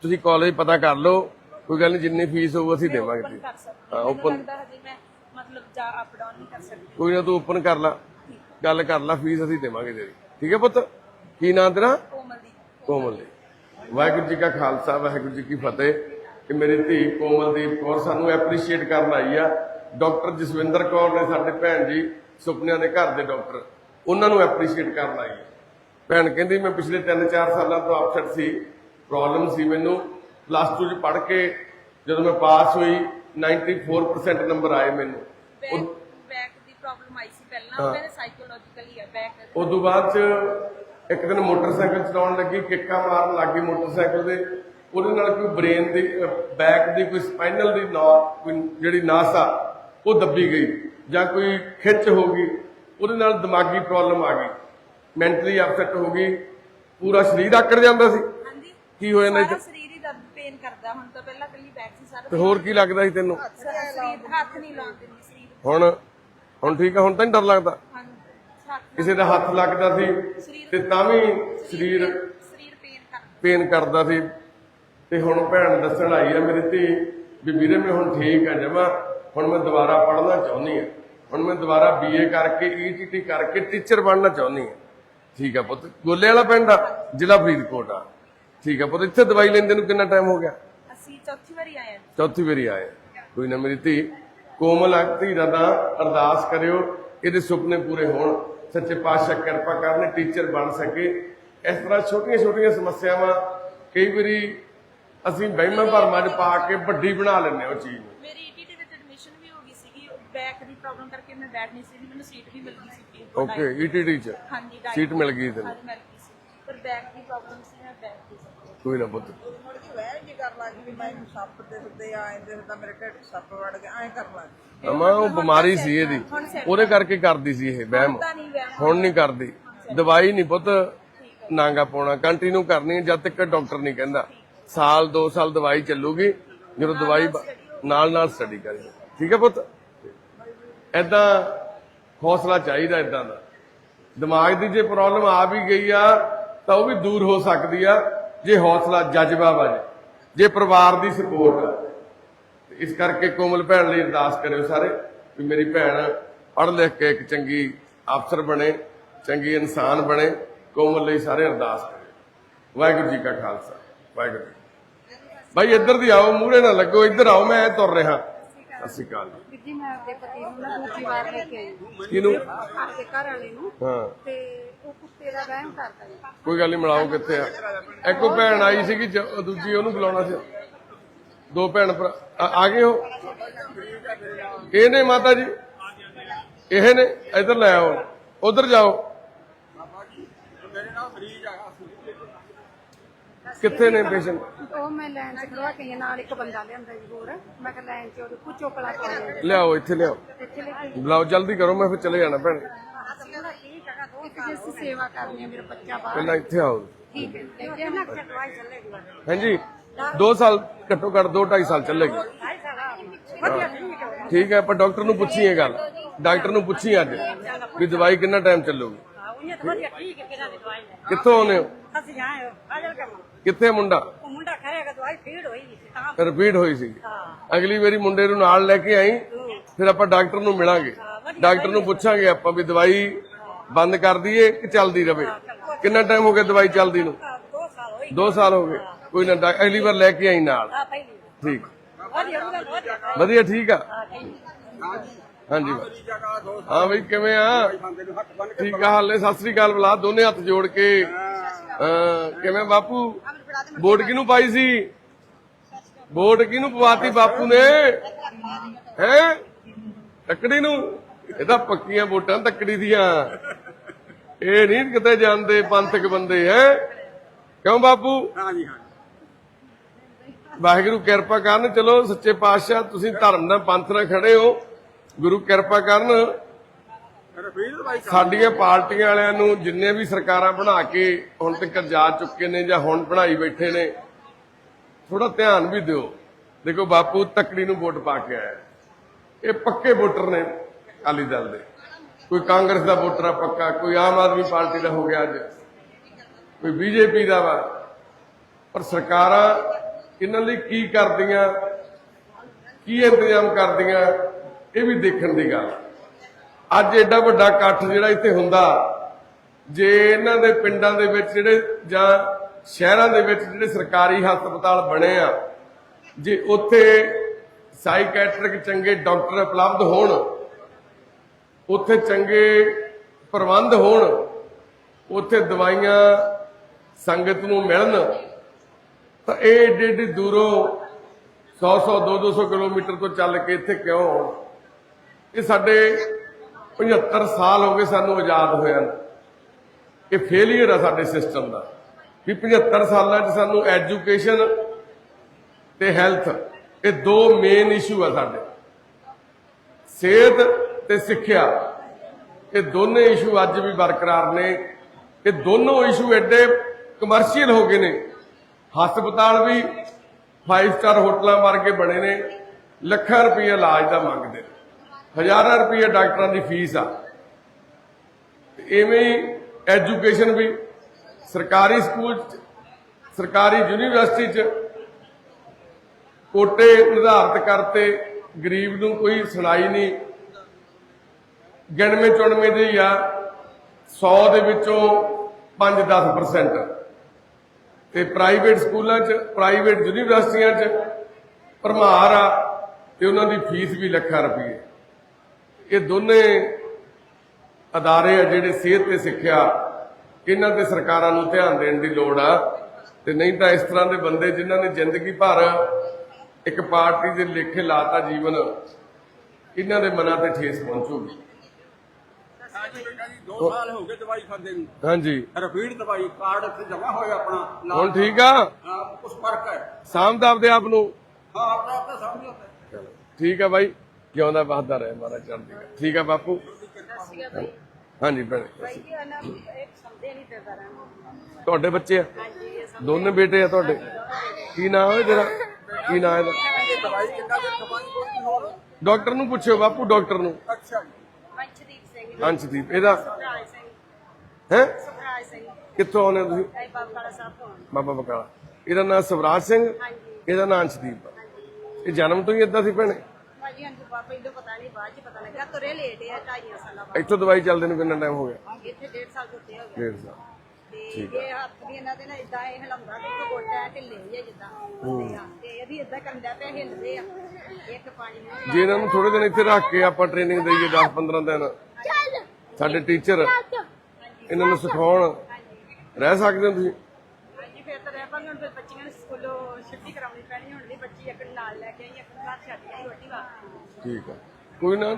ਤੁਸੀਂ ਕਾਲਜ ਪਤਾ ਕਰ ਲਓ ਕੋਈ ਗੱਲ ਨਹੀਂ ਜਿੰਨੀ ਫੀਸ ਹੋਊ ਅਸੀਂ ਦੇਵਾਂਗੇ ਜੀ। ਹਾਂ, ਓਪਨ ਲੱਗਦਾ ਹਜੇ ਮੈਂ ਮਤਲਬ ਜਾ ਅਪ ਡਾਊਨ ਨਹੀਂ ਕਰ ਸਕਦੀ। ਕੋਈ ਨਾ ਤੂੰ ਓਪਨ ਕਰ ਲਾ। ਗੱਲ ਕਰ ਲਾ ਫੀਸ ਅਸੀਂ ਦੇਵਾਂਗੇ ਤੇਰੀ। ਠੀਕ ਹੈ ਪੁੱਤ? ਕੀ ਨਾਂ ਤੇਰਾ? ਕੋਮਲਦੀਪ ਕੋਮਲ ਦੀ। ਵਾਹਿਗੁਰੂ ਜੀ ਕਾ ਖਾਲਸਾ ਵਾਹਿਗੁਰੂ ਜੀ ਕੀ ਫਤਿਹ। ਕਿ ਮੇਰੀ ਧੀ ਕੋਮਲਦੀਪ ਕੌਰ ਸਾਨੂੰ ਐਪਰੀਸ਼ੀਏਟ ਕਰਨ ਆਈ ਆ। ਡਾਕਟਰ ਜਸਵਿੰਦਰ ਕੌਰ ਨੇ ਸਾਡੇ ਭੈਣ ਜੀ ਸੁਪਨਿਆਂ ਦੇ ਘਰ ਦੇ ਡਾਕਟਰ ਉਹਨਾਂ ਨੂੰ ਐਪਰੀਸ਼ੀਏਟ ਕਰਨ ਆਈ ਆ ਭੈਣ ਕਹਿੰਦੀ ਮੈਂ ਪਿਛਲੇ 3-4 ਸਾਲਾਂ ਤੋਂ ਅਪਸੈਟ ਸੀ ਪ੍ਰੋਬਲਮ ਸੀ ਮੈਨੂੰ। ਪਲੱਸ 2 ਚ ਪੜ੍ਹ ਕੇ ਜਦੋਂ ਮੈਂ ਪਾਸ ਹੋਈ 94% ਨੰਬਰ ਆਏ ਮੈਨੂੰ। ਬੈਕ ਦੀ ਪ੍ਰੋਬਲਮ ਆਈ ਸੀ ਪਹਿਲਾਂ ਉਹ ਕਹਿੰਦੇ ਸਾਈਕੋਲੋਜੀਕਲੀ ਹੈ ਬੈਕ ਉਦੋਂ ਬਾਅਦ ਚ ਇੱਕ ਦਿਨ ਮੋਟਰਸਾਈਕਲ ਚਲਾਉਣ ਲੱਗੀ ਕਿੱਕਾਂ ਮਾਰਨ ਲੱਗੀ ਮੋਟਰਸਾਈਕਲ ਦੇ। ਉਹਦੇ ਨਾਲ ਕੋਈ ਬ੍ਰੇਨ ਦੀ ਬੈਕ ਦੀ ਕੋਈ ਸਪਾਈਨਲ ਦੀ ਨਾ ਕੋਈ ਜਿਹੜੀ ਨਸ ਆ ਉਹ ਦੱਬੀ ਗਈ। ਜਾਂ ਕੋਈ ਖਿੱਚ ਹੋ ਗਈ ਉਹਦੇ ਨਾਲ ਦਿਮਾਗੀ ਪ੍ਰੋਬਲਮ ਆ ਗਈ। ਮੈਂਟਲੀ ਅਪਸੈਟ ਹੋ ਗਈ ਪੂਰਾ ਸਰੀਰ ਆਕੜ ਜਾਂਦਾ ਸੀ। ਹਾਂਜੀ। ਕੀ ਹੋ ਜਾਂਦਾ ਸਾਰਾ? ਸਰੀਰ ਹੀ ਦਰਦ ਪੇਨ ਕਰਦਾ। ਹੁਣ ਤਾਂ ਪਹਿਲਾਂ ਕੱਲੀ ਬੈਕ ਸੀ ਸਾਰਾ ਤੇ ਹੋਰ ਕੀ ਲੱਗਦਾ ਸੀ ਤੈਨੂੰ? ਸਾਰਾ ਸਰੀਰ ਹੱਥ ਨਹੀਂ ਲਾਉਂਦੇ ਸਰੀਰ ਹੁਣ ਹੁਣ ਠੀਕ ਆ? ਹੁਣ ਤਾਂ ਨਹੀਂ ਡਰ ਲੱਗਦਾ? ਹਾਂਜੀ ਕਿਸੇ ਦਾ ਹੱਥ ਲੱਗਦਾ ਸੀ ਤੇ ਤਾਂ ਵੀ ਸਰੀਰ ਸਰੀਰ ਪੇਨ ਕਰਦਾ। ਪੇਨ ਕਰਦਾ ਸੀ। ਤੇ ਹੁਣ ਭੈਣ ਦੱਸਣ ਆਈ ਆ ਮੇਰੀ ਧੀ ਵੀ ਵੀਰੇ ਮੈਂ ਹੁਣ ਠੀਕ ਆ ਜਮਾ। ਹੁਣ ਮੈਂ ਦੁਬਾਰਾ ਪੜ੍ਹਨਾ ਚਾਹੁੰਦੀ ਆ। ਹੁਣ ਮੈਂ ਦੁਬਾਰਾ ਬੀਏ ਕਰਕੇ ਈਟੀਟੀ ਕਰਕੇ ਟੀਚਰ ਬਣਨਾ ਚਾਹੁੰਦੀ ਆ ਠੀਕ ਆ ਪੁੱਤ। ਗੋਲੇ ਵਾਲਾ ਪਿੰਡ ਆ ਜ਼ਿਲ੍ਹਾ ਫਰੀਦਕੋਟ ਆ। ਠੀਕ ਆ ਪੁੱਤ। ਇੱਥੇ ਦਵਾਈ ਲੈਂਦੇ ਨੂੰ ਕਿੰਨਾ ਟਾਈਮ ਹੋ ਗਿਆ? ਅਸੀਂ ਚੌਥੀ ਵਾਰੀ ਆਏ ਹਾਂ। ਚੌਥੀ ਵਾਰੀ ਆਏ ਕੋਈ ਨਾ ਮੇਰੀ ਧੀ ਕੋਮਲ ਆ ਧੀ ਦਾ ਅਰਦਾਸ ਕਰਿਓ ਇਹਦੇ ਸੁਪਨੇ ਪੂਰੇ ਹੋਣ। ਸੱਚੇ ਪਾਤਸ਼ਾਹ ਕਿਰਪਾ ਕਰਨ ਟੀਚਰ ਬਣ ਸਕੇ। ਇਸ ਤਰ੍ਹਾਂ ਛੋਟੀਆਂ ਛੋਟੀਆਂ ਸਮੱਸਿਆਵਾਂ ਕਈ ਵਾਰੀ ਅਸੀਂ ਵਹਿਮਾਂ ਭਰਮਾਂ 'ਚ ਪਾ ਕੇ ਵੱਡੀ ਬਣਾ ਲੈਂਦੇ ਹਾਂ ਉਹ ਚੀਜ਼ ਨੂੰ ਮੇਰੀ ਈਟੀਟੀ ਵਿੱਚ ਐਡਮਿਸ਼ਨ ਵੀ ਹੋ ਗਈ ਸੀਗੀ ਬੈਕ ਦੀ ਪ੍ਰੋਬਲਮ ਕਰਕੇ ਮੈਂ ਬੈਠ ਨਹੀਂ ਸੀ ਮੈਨੂੰ ਸੀਟ ਵੀ ਮਿਲ ਗਈ ਸੀ ਓਕੇ ਈਟੀਟੀ 'ਚ? ਹਾਂਜੀ ਸੀਟ ਮਿਲ ਗਈ ਤੈਨੂੰ? ਹਾਂਜੀ ਮਿਲ ਗਈ ਸੀ। ਪਰ ਬੈਕ ਦੀ ਪ੍ਰੋਬਲਮ ਸੀ ਮੈਂ ਬੈਕ ਦੀ ਕੋਈ ਨਾ ਪੁੱਤ। ਮੁੜ ਕੇ ਵਹਿ ਜੀ ਕਰ ਲੱਗ ਗਈ ਮੈਨੂੰ ਸੱਪ ਦੇ ਉੱਤੇ ਆਏ ਦੇਖਦਾ ਮੇਰੇ ਢਿੱਡ ਸੱਪ ਵੜ ਗਿਆ ਐਂ ਕਰਨ ਲੱਗ ਗਈ। ਅਮਾ ਉਹ ਬਿਮਾਰੀ ਸੀ ਇਹਦੀ। ਉਹਦੇ ਕਰਕੇ ਕਰਦੀ ਸੀ ਇਹ ਵਹਿਮ। ਹੁਣ ਨਹੀਂ ਕਰਦੀ। ਦਵਾਈ ਨਹੀਂ ਪੁੱਤ ਨਾਂਗਾ ਪਾਉਣਾ ਕੰਟੀਨਿਊ ਕਰਨੀ ਹੈ ਜਦ ਤੱਕ ਡਾਕਟਰ ਨਹੀਂ ਕਹਿੰਦਾ। ਸਾਲ 2 ਸਾਲ ਦਵਾਈ ਚੱਲੂਗੀ ਜਦੋਂ ਦਵਾਈ ਬ- ਨਾਲ ਨਾਲ ਸਟੱਡੀ ਕਰੀ। ਠੀਕ ਹੈ ਪੁੱਤ? ਐਦਾਂ ਹੌਸਲਾ ਚਾਹੀਦਾ ਐਦਾਂ ਦਾ। ਦਿਮਾਗ ਦੀ ਜੇ ਪ੍ਰੋਬਲਮ ਆ ਵੀ ਗਈ ਆ, ਤਾਂ ਉਹ ਵੀ ਦੂਰ ਹੋ ਸਕਦੀ ਆ, ਜੇ ਹੌਸਲਾ ਜਜ਼ਬਾ ਵਜੇ ਜੇ ਪਰਿਵਾਰ ਦੀ ਸਪੋਰਟ ਆ। ਇਸ ਕਰਕੇ ਕੋਮਲ ਭੈਣ ਲਈ ਅਰਦਾਸ ਕਰਿਓ ਸਾਰੇ ਵੀ ਮੇਰੀ ਭੈਣ ਪੜ੍ਹ ਲਿਖ ਕੇ ਇੱਕ ਚੰਗੀ ਅਫਸਰ ਬਣੇ, ਚੰਗੀ ਇਨਸਾਨ ਬਣੇ। ਕੋਮਲ ਲਈ ਸਾਰੇ ਅਰਦਾਸ ਕਰਿਓ। ਵਾਹਿਗੁਰੂ ਜੀ ਕਾ ਖਾਲਸਾ, ਵਾਹਿਗੁਰੂ ਜੀ ਭਾਈ ਇੱਧਰ ਦੀ ਆਓ, ਮੂਹਰੇ ਨਾ ਲੱਗੋ, ਇੱਧਰ ਆਓ, ਮੈਂ ਤੁਰ ਰਿਹਾ। ਸਤਿ ਸ਼੍ਰੀ ਅਕਾਲ ਜੀ। ਵੀਰ ਜੀ ਮੈਂ ਆਪਣੇ ਪਤੀ ਨੂੰ ਨਾ ਦੂਜੀ ਵਾਰ ਲੈ ਕੇ ਆਈ। ਕਿਹਨੂੰ? ਦੇ ਘਰ ਵਾਲੇ ਨੂੰ। ਹਾਂ। ਤੇ ਉਹ ਕੁੱਤੇ ਦਾ ਵਹਿਮ ਕਰਦਾ ਜੀ ਕੋਈ ਗੱਲ ਨਹੀਂ ਮਿਲਾਓ ਕਿੱਥੇ ਆ। ਇੱਕੋ ਭੈਣ ਆਈ ਸੀਗੀ ਜ- ਦੂਜੀ ਉਹਨੂੰ ਬੁਲਾਉਣਾ ਸੀ। ਦੋ ਭੈਣ ਭਰਾ। ਆ- ਆ ਗਏ ਹੋ ਇਹ ਨੇ ਮਾਤਾ ਜੀ? ਇਹ ਨੇ? ਇੱਧਰ ਲੈ ਆਓ। ਉਧਰ ਜਾਓ। ਕਿੱਥੇ ਨੇ ਪੇਸ਼ੈਂਟ ਉਹ ਮੈਂ ਲਾਈਨ 'ਚ ਖੜਵਾ ਕੇ ਆਈ, ਨਾਲ ਇੱਕ ਬੰਦਾ ਲਿਆਂਦਾ ਜੀ ਹੋਰ। ਮੈਂ ਕਿਹਾ ਲਾਈਨ 'ਚ ਉਹਦੇ ਕੁਝ ਚੋਕਲਾ ਪਾਇਆ ਲਿਆਓ ਇੱਥੇ ਲਿਆਓ। ਇੱਥੇ ਲੈ ਕੇ ਬੁਲਾਓ ਜਲਦੀ ਕਰੋ ਮੈਂ ਫਿਰ ਚਲੇ ਜਾਣਾ ਭੈਣ। ਇੱਕ ਜੇ ਅਸੀਂ ਸੇਵਾ ਕਰਨੀ ਹੈ ਮੇਰਾ ਬੱਚਾ ਬਾਹਰ। ਪਹਿਲਾਂ ਇੱਥੇ ਆਓ। ਠੀਕ ਹੈ ਲੈ ਕੇ ਨਾ ਦਵਾਈ ਚੱਲੇਗੀ ਹਾਂਜੀ 2 ਸਾਲ ਘੱਟੋ ਘੱਟ 2 2.5 ਸਾਲ ਚੱਲੇਗੀ। ਵਧੀਆ ਠੀਕ ਹੈ ਠੀਕ ਹੈ ਪਰ ਡਾਕਟਰ ਨੂੰ ਪੁੱਛੀ ਇਹ ਗੱਲ। ਡਾਕਟਰ ਨੂੰ ਪੁੱਛੀ ਅੱਜ ਵੀ ਦਵਾਈ ਕਿੰਨਾ ਟਾਈਮ ਚੱਲੂਗੀ। ਉਹਨੇ ਤਾਂ ਵਧੀਆ ਠੀਕ ਹੈ ਕਿਹਨਾਂ ਦੀ ਦਵਾਈ ਲੈ। ਕਿੱਥੋਂ ਆਉਂਦੇ ਹੋ? ਅਸੀਂ ਆਏ ਹੋ ਹਾਜ਼ਰ ਕੰਮ ਕਿੱਥੇ ਆ ਮੁੰਡਾ? ਉਹ ਮੁੰਡਾ ਖੜੇਗਾ ਦਵਾਈ ਫੀਡ ਹੋਈ ਸੀ ਤਾਂ ਰਿਪੀਟ ਹੋਈ ਸੀ। ਅਗਲੀ ਵਾਰੀ ਮੁੰਡੇ ਨੂੰ ਨਾਲ ਲੈ ਕੇ ਆਈ ਫਿਰ ਆਪਾਂ ਡਾਕਟਰ ਨੂੰ ਮਿਲਾਂਗੇ। ਡਾਕਟਰ ਨੂੰ ਪੁੱਛਾਂਗੇ ਆਪਾਂ ਵੀ ਦਵਾਈ ਬੰਦ ਕਰ ਦਈਏ ਕਿ ਚੱਲਦੀ ਰਵੇ। ਕਿੰਨਾ ਟਾਈਮ ਹੋ ਗਿਆ ਦਵਾਈ ਚੱਲਦੀ ਨੂੰ? ਦੋ ਸਾਲ ਹੋਈ। 2 ਸਾਲ ਹੋ ਗਏ। ਕੋਈ ਨਾ ਅਗਲੀ ਵਾਰ ਲੈ ਕੇ ਆਈ ਨਾਲ। ਆ ਪਹਿਲੀ ਠੀਕ। ਵਧੀਆ ਵਧੀਆ ਵਧੀਆ। ਵਧੀਆ ਠੀਕ ਆ? ਹਾਂਜੀ। ਹਾਂ ਬਈ ਕਿਵੇਂ ਆ? ਠੀਕ ਆ ਹਾਲੇ ਸਤਿ ਸ੍ਰੀ ਅਕਾਲ ਬੁਲਾ ਦੋਨੇ ਹੱਥ ਜੋੜ ਕੇ। ਹਾਂ। ਕਿਵੇਂ ਬਾਪੂ? ਵੋਟ ਕਿਹਨੂੰ ਪਾਈ ਸੀ? ਵੋਟ ਕਿਹਨੂੰ ਪਵਾਤੀ ਬਾਪੂ ਨੇ? ਹੈ? ਤੱਕੜੀ ਨੂੰ? ਇਹ ਤਾਂ ਪੱਕੀਆਂ ਵੋਟਾਂ ਤੱਕੜੀ ਦੀਆਂ। ਇਹ ਨਹੀਂ ਕਿਤੇ ਜਾਂਦੇ ਪੰਥਕ ਬੰਦੇ ਹੈ? ਕਿਉਂ ਬਾਪੂ? ਹਾਂਜੀ ਹਾਂ ਵਾਹਿਗੁਰੂ ਕਿਰਪਾ ਕਰਨ। ਚਲੋ ਸੱਚੇ ਪਾਤਸ਼ਾਹ ਤੁਸੀਂ ਧਰਮ ਨਾਲ ਪੰਥ ਨਾਲ ਖੜੇ ਹੋ। ਗੁਰੂ ਕਿਰਪਾ ਕਰਨ। ਸਾਡੀਆਂ ਪਾਰਟੀਆਂ ਵਾਲਿਆਂ ਨੂੰ ਜਿੰਨੇ ਵੀ ਸਰਕਾਰਾਂ ਬਣਾ ਕੇ ਹੁਣ ਤੱਕ ਜਾ ਚੁੱਕੇ ਨੇ ਜਾਂ ਹੁਣ ਬਣਾਈ ਬੈਠੇ ਨੇ ਥੋੜਾ ਧਿਆਨ ਵੀ ਦਿਓ। ਦੇਖੋ ਬਾਪੂ ਤਕੜੀ ਨੂੰ ਵੋਟ ਪਾ ਕੇ ਆਇਆ। ਇਹ ਪੱਕੇ ਵੋਟਰ ਨੇ ਅਕਾਲੀ ਦਲ ਦੇ। ਕੋਈ ਕਾਂਗਰਸ ਦਾ ਵੋਟਰ ਆ ਪੱਕਾ, ਕੋਈ ਆਮ ਆਦਮੀ ਪਾਰਟੀ ਦਾ ਹੋ ਗਿਆ ਅੱਜ। ਕੋਈ ਬੀਜੇਪੀ ਦਾ ਵਾ। ਪਰ ਸਰਕਾਰਾਂ ਇਹਨਾਂ ਲਈ ਕੀ ਕਰਦੀਆਂ, ਕੀ ਇੰਤਜ਼ਾਮ ਕਰਦੀਆਂ, ਇਹ ਵੀ ਦੇਖਣ ਦੀ ਗੱਲ ਅੱਜ ਐਡਾ ਵੱਡਾ ਇਕੱਠ ਜਿਹੜਾ ਇੱਥੇ ਹੁੰਦਾ, ਜੇ ਇਹਨਾਂ ਦੇ ਪਿੰਡਾਂ ਦੇ ਵਿੱਚ ਜਿਹੜੇ ਜਾਂ ਸ਼ਹਿਰਾਂ ਦੇ ਵਿੱਚ ਜਿਹੜੇ ਸਰਕਾਰੀ ਹਸਪਤਾਲ ਬਣੇ ਆ, ਜੇ ਉੱਥੇ ਸਾਈਕੈਟ੍ਰਿਕ ਚੰਗੇ ਡਾਕਟਰ ਉਪਲਬਧ ਹੋਣ, ਉੱਥੇ ਚੰਗੇ ਪ੍ਰਬੰਧ ਹੋਣ, ਉੱਥੇ ਦਵਾਈਆਂ ਸੰਗਤ ਨੂੰ ਮਿਲਣ, ਤਾਂ ਇਹ ਏਡੇ ਏਡੇ ਦੂਰੋਂ 100 100 200 ਕਿਲੋਮੀਟਰ ਤੋਂ ਚੱਲ ਕੇ ਇੱਥੇ ਕਿਉਂ ਆਉਣ? ਇਹ ਸਾਡੇ 75 ਸਾਲ ਹੋ ਗਏ ਸਾਨੂੰ ਆਜ਼ਾਦ ਹੋਇਆਂ ਇਹ ਫੇਲਿਅਰ ਆ ਸਾਡੇ ਸਿਸਟਮ ਦਾ। ਵੀ 75 ਸਾਲਾਂ 'ਚ ਸਾਨੂੰ ਐਜੂਕੇਸ਼ਨ ਤੇ ਹੈਲਥ ਇਹ ਦੋ ਮੇਨ ਇਸ਼ੂ ਆ ਸਾਡੇ। ਸਿਹਤ ਤੇ ਸਿੱਖਿਆ, ਇਹ ਦੋਨੇ ਇਸ਼ੂ ਅੱਜ ਵੀ ਬਰਕਰਾਰ ਨੇ। ਇਹ ਦੋਨੋਂ ਇਸ਼ੂ ਐਡੇ ਕਮਰਸ਼ੀਅਲ ਹੋ ਗਏ ਨੇ। ਹਸਪਤਾਲ ਵੀ 5 ਸਟਾਰ ਹੋਟਲਾਂ ਵਰਗੇ ਬਣੇ ਨੇ। ਲੱਖਾਂ ਰੁਪਏ ਇਲਾਜ ਦਾ ਮੰਗਦੇ ਨੇ। ਹਜ਼ਾਰਾਂ ਰੁਪਏ ਡਾਕਟਰਾਂ ਦੀ ਫੀਸ ਆ। ਤੇ ਐਵੇਂ ਹੀ ਐਜੂਕੇਸ਼ਨ ਵੀ ਸਰਕਾਰੀ ਸਕੂਲ ਚ, ਸਰਕਾਰੀ ਯੂਨੀਵਰਸਿਟੀ ਚ ਕੋਟੇ ਨਿਰਧਾਰਤ ਕਰਤੇ, ਗਰੀਬ ਨੂੰ ਕੋਈ ਸੁਣਾਈ ਨਹੀਂ। ਗਿਣਵੇਂ ਚੁਣਵੇਂ ਦੇ ਆ 100 ਦੇ ਵਿੱਚੋਂ 5-10% ਤੇ ਪ੍ਰਾਈਵੇਟ ਸਕੂਲਾਂ 'ਚ, ਪ੍ਰਾਈਵੇਟ ਯੂਨੀਵਰਸਿਟੀਆਂ 'ਚ ਭਰਮਾਰ ਆ, ਤੇ ਉਹਨਾਂ ਦੀ ਫੀਸ ਵੀ ਲੱਖਾਂ ਰੁਪਏ। ਇਹ ਦੋਨੇ ਅਦਾਰੇ ਆ ਜਿਹੜੇ ਸਿਹਤ ਤੇ ਸਿੱਖਿਆ ਇਹਨਾਂ ਤੇ ਸਰਕਾਰਾਂ ਨੂੰ ਧਿਆਨ ਦੇਣ ਦੀ ਲੋੜ ਆ। ਤੇ ਨਹੀਂ ਤਾਂ ਇਸ ਤਰ੍ਹਾਂ ਦੇ ਬੰਦੇ ਜਿਨ੍ਹਾਂ ਨੇ ਜ਼ਿੰਦਗੀ ਭਰ ਇੱਕ ਪਾਰਟੀ ਦੇ ਲੇਖੇ ਲਾਤਾ ਜੀਵਨ ਇਹਨਾਂ ਦੇ ਮਨਾਂ ਤੇ ਠੇਸ ਪਹੁੰਚੂਗੀ। 2 ਸਾਲ ਹੋ ਗਏ ਦਵਾਈ ਖਾਂਦੇ ਨੂੰ। ਹਾਂਜੀ। ਰਿਪੀਟ ਦਵਾਈ ਕਾਰਡ ਇੱਥੇ ਜਮਾ ਹੋਇਆ ਆਪਣਾ। ਹੁਣ ਠੀਕ ਆ? ਕੁਛ ਫ਼ਰਕ ਹੈ। ਸਾਂਭਦਾ ਆਪਦੇ ਆਪ ਨੂੰ? ਹਾਂ ਆਪਣਾ ਆਪਣਾ ਠੀਕ ਆ ਬਾਈ। ਜਿਉਂਦਾ ਬਹਾਦਰ ਰਹੇ ਮਹਾਰਾਜ ਚੜ੍ਹਦੀ ਕਲਾ। ਠੀਕ ਆ ਬਾਪੂ? ਹਾਂਜੀ ਭੈਣੇ ਤੁਹਾਡੇ ਬੱਚੇ ਆ? ਦੋਨੇ ਬੇਟੇ ਆ ਤੁਹਾਡੇ? ਕੀ ਨਾਮ ਹੈ ਤੇਰਾ? ਕੀ ਨਾਮ ਹੈ? ਦੇ ਡਾਕਟਰ ਨੂੰ ਪੁੱਛਿਓ ਬਾਪੂ ਡਾਕਟਰ ਨੂੰ। ਅੱਛਾ ਜੀ ਪੰਚਦੀਪ ਸਿੰਘ। ਅੰਸ਼ਦੀਪ ਇਹਦਾ? ਹੈ? ਸੁਖਰਾਜ ਸਿੰਘ ਕਿੱਥੋਂ ਆਉਂਦੇ ਹੋ ਤੁਸੀਂ? ਬਾਬਾ ਸਾਹਿਬ ਤੋਂ ਬਾਬਾ ਬਕਾਲਾ। ਇਹਦਾ ਨਾਮ ਸਵਰਾਜ ਸਿੰਘ? ਇਹਦਾ ਨਾਮ ਅੰਸ਼ਦੀਪ। ਇਹ ਜਨਮ ਤੋਂ ਹੀ ਇਦਾਂ ਸੀ ਭੈਣੇ? ਭਾਜੀ ਹਾਂਜੀ ਬਾਬਾ ਇਹਨੂੰ ਪਤਾ ਨਹੀਂ ਬਾਅਦ ਚ ਪਤਾ ਲੱਗਾ ਤੁਰੇ ਲੇਟ ਆ ਢਾਈਆਂ ਸਾਲਾਂ ਬਾਅਦ। ਇੱਥੋਂ ਦਵਾਈ ਚੱਲਦੇ ਨੂੰ ਕਿੰਨਾ ਟਾਈਮ ਹੋ ਗਿਆ? ਇੱਥੇ ਡੇਢ ਸਾਲ ਤੋਂ ਉੱਤੇ ਹੋ ਗਿਆ ਡੇਢ ਸਾਲ। ਤੇ ਇਹ ਹੱਥ ਵੀ ਇਹਨਾਂ ਦੇ ਨਾਲ ਇਦਾਂ ਇਹ ਹਿਲਾਉਂਦਾ ਤੇ ਇੱਕ ਗੋਡਾ ਢਿੱਲੇ ਹੀ ਆ ਜਿੱਦਾਂ ਹੁੰਦੇ ਆ ਤੇ ਇਹਦੀ ਇਦਾਂ ਕਰਦਾ ਪਿਆ ਹਿੱਲਦੇ ਆ। ਇੱਕ ਪਾਣੀ ਨੂੰ ਜੇ ਇਹਨਾਂ ਨੂੰ ਥੋੜੇ ਦਿਨ ਇੱਥੇ ਰੱਖ ਕੇ ਆਪਾਂ ਟ੍ਰੇਨਿੰਗ ਦਈਏ 10 15 ਦਿਨ। ਸਾਡੇ ਟੀਚਰ ਇਹਨਾਂ ਨੂੰ ਸਿਖਾਉਣ। ਰਹਿ ਸਕਦੇ ਹੋ ਤੁਸੀਂ ਹਾਂਜੀ ਫਿਰ ਤਾਂ ਰਹਿ ਪਾਂਗੇ ਹੁਣ ਫਿਰ ਬੱਚੀਆਂ ਨੂੰ ਸਕੂਲੋਂ ਛੁੱਟੀ ਕਰਾਉਣੀ ਪੈਣੀ ਹੁਣ ਦੀ ਬੱਚੀ ਇੱਕ ਨੂੰ ਨਾਲ ਲੈ ਕੇ ਆਈ ਇੱਕ ਨੂੰ ਘਰ ਛੱਡ ਕੇ ਆਈ ਰੋਟੀ ਵਾਸਤੇ। ਠੀਕ ਆ। ਕੋਈ ਨਾ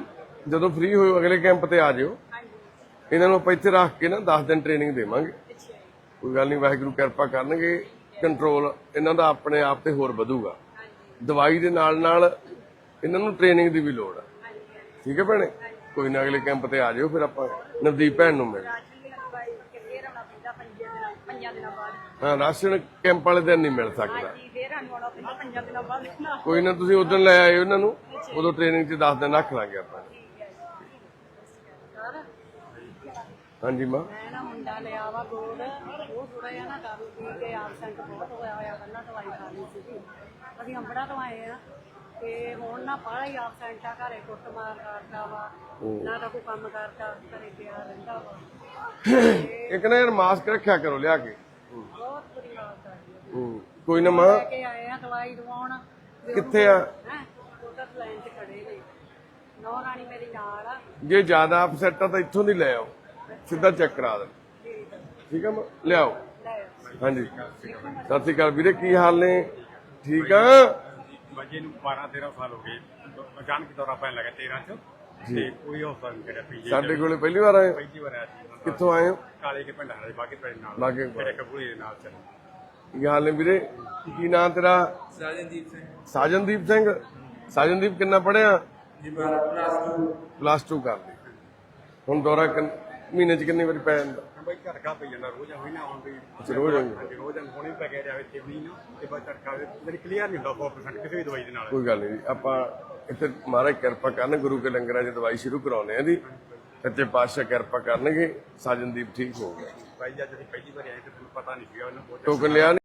ਜਦੋਂ ਫ੍ਰੀ ਹੋਏ ਅਗਲੇ ਕੈਂਪ ਤੇ ਆ ਜਿਓ। ਇਹਨਾਂ ਨੂੰ ਆਪਾਂ ਇੱਥੇ ਰੱਖ ਕੇ ਨਾ 10 ਦਿਨ ਟ੍ਰੇਨਿੰਗ ਦੇਵਾਂਗੇ। ਕੋਈ ਗੱਲ ਨਹੀਂ ਵਾਹਿਗੁਰੂ ਕਿਰਪਾ ਕਰਨਗੇ। ਕੰਟਰੋਲ ਇਹਨਾਂ ਦਾ ਆਪਣੇ ਆਪ ਤੇ ਹੋਰ ਵਧੂਗਾ। ਦਵਾਈ ਦੇ ਨਾਲ ਨਾਲ ਇਹਨਾਂ ਨੂੰ ਟ੍ਰੇਨਿੰਗ ਦੀ ਵੀ ਲੋੜ ਹੈ ਠੀਕ ਹੈ ਭੈਣੇ? ਕੋਈ ਨਾ ਅਗਲੇ ਕੈਂਪ ਤੇ ਆ ਜਿਓ ਫਿਰ ਆਪਾਂ ਨਵਦੀਪ ਭੈਣ ਨੂੰ ਮਿਲ ਹਾਂ। ਰਾਸ਼ਨ ਕੈਂਪ ਵਾਲੇ ਦਿਨ ਨਹੀਂ ਮਿਲ ਸਕਦਾ। ਆਉਣਾ ਪੈਂਦਾ ਪੰਜਾਂ ਦਿਨਾਂ ਬਾਅਦ ਨਾ। ਕੋਈ ਨਾ ਤੁਸੀਂ ਉਦੋਂ ਲੈ ਆਇਓ ਇਹਨਾਂ ਨੂੰ। ਉਦੋਂ ਟ੍ਰੇਨਿੰਗ 'ਚ 10 ਦਿਨ ਰੱਖ ਲਾਂਗੇ ਆਪਾਂ। ਸਰ ਹਾਂਜੀ ਮਾਂ। ਮੈਂ ਨਾ ਮੁੰਡਾ ਲਿਆ ਵਾ ਗੋਲ ਉਹ ਥੋੜਾ ਜਿਹਾ ਨਾ ਦਾਰੂ ਪੀ ਕੇ ਆਬਸੈਂਟ ਬਹੁਤ ਹੋਇਆ ਹੋਇਆ ਪਹਿਲਾਂ ਦਵਾਈ ਖਾ ਲਈ ਸੀਗੀ। ਅਸੀਂ ਅੰਬੜਾ ਤੋਂ ਆਏ ਆ ਤੇ ਹੁਣ ਨਾ ਬਾਹਲਾ ਹੀ ਆਬਸੈਂਟ ਆ ਘਰੇ ਕੁੱਟ ਮਾਰ ਕਰਦਾ ਵਾ ਨਾ ਤਾਂ ਕੋਈ ਕੰਮ ਕਰਦਾ ਘਰੇ ਪਿਆ ਰਹਿੰਦਾ ਵਾ। ਇੱਕ ਨਾ ਯਾਰ ਮਾਸਕ ਰੱਖਿਆ ਕਰੋ ਲਿਆ ਕੇ। ਬਹੁਤ ਬੁਰੀ ਹਾਲਤ ਆ ਜੀ ਹੂੰ। ਕੋਈ ਨਾ ਮਾਂ। ਲੈ ਕੇ ਆਏ ਆ ਦਵਾਈ ਦਵਾਉਣ। ਕਿੱਥੇ ਆ? ਹੈ ਉਹਦਾ ਲਾਈਨ 'ਚ ਖੜੇ ਨੇ। ਨੌ ਰਾਣੀ ਮੇਰੀ ਨਾਲ ਆ। ਜੇ ਜ਼ਿਆਦਾ ਅਪਸੈਟ ਆ ਤਾਂ ਇੱਥੋਂ ਦੀ ਲੈ ਆਓ। ਸਿੱਧਾ ਚੈੱਕ ਕਰਾ ਦੇ ਠੀਕ ਆ। ਮਾਂ? ਲਿਆਓ। ਲੈ ਆਓ। ਹਾਂਜੀ। ਸਤਿ ਸ਼੍ਰੀ ਅਕਾਲ ਵੀਰੇ ਕੀ ਹਾਲ ਨੇ? ਠੀਕ ਆ? ਬੱਚੇ ਨੂੰ 12 13 ਸਾਲ ਹੋ ਗਏ। ਅਚਾਨਕ ਦੌਰਾ ਪੈਣ ਲੱਗਾ 13 ਚ। ਤੇ ਕੋਈ ਹੌਸਲਾ ਨਹੀਂ ਪੀਜੀ ਸਾਡੇ ਕੋਲੇ ਪਹਿਲੀ ਵਾਰ ਆਏ ਹੋ? ਪਹਿਲੀ ਵਾਰ ਆਇਆ ਸੀ। ਕਿੱਥੋਂ ਆਏ ਹੋ? ਕਾਲੇ ਕੇ ਪਿੰਡ ਹਰੇ ਬਾਕੀ ਪਿੰਡ ਨਾਲ। ਮੇਰੇ ਕਬੂਲੇ ਦੇ ਨਾਲ ਚੱਲ। ਕੀ ਹਾਲ ਨੇ ਵੀਰੇ? ਕੀ ਨਾਂ ਤੇਰਾ? ਸਾਜਨਦੀਪ ਸਿੰਘ। ਸਾਜਨਦੀਪ ਸਿੰਘ? ਸਾਜਨਦੀਪ ਕਿੰਨਾ ਪੜਿਆ ਜੀ ਬਾਰਾ ਪਲੱਸ 2 ਪਲੱਸ 2 ਕਰ ਲਈ। ਹੁਣ ਦੌਰਾ ਮਹੀਨੇ ਚ ਕਿੰਨੀ ਵਾਰੀ ਪੈ ਜਾਂਦਾ? ਬਈ ਝਟਕਾ ਪਈ ਜਾਂਦਾ ਰੋਜ਼ ਹੋਈ ਨਾ ਅੱਛਾ, ਰੋਜ਼ ਆਉਂਦੀ। ਹਾਂਜੀ ਰੋਜ਼ ਹੋਣੀ ਪੈ ਗਿਆ ਜਾਵੇ ਤੇ ਵੀ ਨਾ ਤੇ ਬਸ ਝਟਕਾ ਮੇਰੀ ਕਲੀਅਰ ਨਹੀਂ ਹੁੰਦਾ 100% ਕਿਸੇ ਵੀ ਦਵਾਈ ਦੇ ਨਾਲ। ਕੋਈ ਗੱਲ ਨਹੀਂ ਆਪਾਂ ਇੱਥੇ ਮਹਾਰਾਜ ਕਿਰਪਾ ਕਰਨ ਗੁਰੂ ਕੇ ਲੰਗਰਾਂ 'ਚ ਦਵਾਈ ਸ਼ੁਰੂ ਕਰਾਉਨੇ ਆ ਦੀ ਸੱਚੇ ਪਾਤਸ਼ਾਹ ਕਿਰਪਾ ਕਰਨਗੇ ਸਾਜਨਦੀਪ ਠੀਕ ਹੋ ਗਿਆ। ਬਾਈ ਜਦ ਅਸੀਂ ਪਹਿਲੀ ਵਾਰ ਆਏ ਤੇ ਤੁਹਾਨੂੰ ਪਤਾ ਨਹੀਂ ਸੀਗਾ ਉਹਨਾਂ ਟੋਕਨ ਲਿਆ ਨੀ?